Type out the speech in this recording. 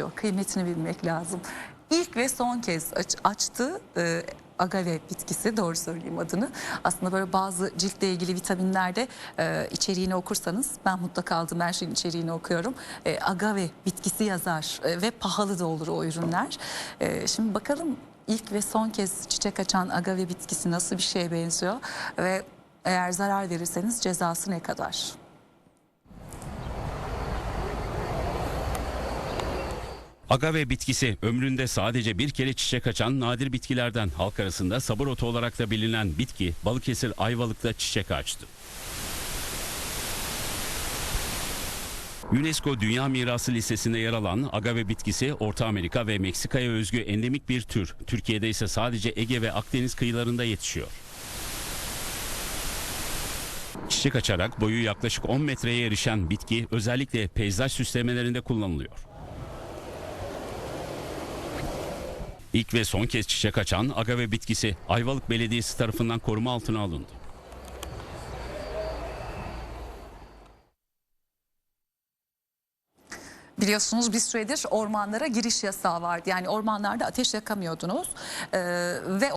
açıyor. Kıymetini bilmek lazım. İlk ve son kez aç, açtı e, agave bitkisi doğru söyleyeyim adını. Aslında böyle bazı ciltle ilgili vitaminlerde e, içeriğini okursanız ben mutlaka aldım her şeyin içeriğini okuyorum. E, agave bitkisi yazar e, ve pahalı da olur o ürünler. E, şimdi bakalım ilk ve son kez çiçek açan agave bitkisi nasıl bir şeye benziyor ve eğer zarar verirseniz cezası ne kadar? Agave bitkisi ömründe sadece bir kere çiçek açan nadir bitkilerden halk arasında sabır otu olarak da bilinen bitki Balıkesir Ayvalık'ta çiçek açtı. UNESCO Dünya Mirası listesinde yer alan agave bitkisi Orta Amerika ve Meksika'ya özgü endemik bir tür. Türkiye'de ise sadece Ege ve Akdeniz kıyılarında yetişiyor. Çiçek açarak boyu yaklaşık 10 metreye erişen bitki özellikle peyzaj süslemelerinde kullanılıyor. İlk ve son kez çiçek açan agave bitkisi Ayvalık Belediyesi tarafından koruma altına alındı. Biliyorsunuz bir süredir ormanlara giriş yasağı vardı. Yani ormanlarda ateş yakamıyordunuz. Ee, ve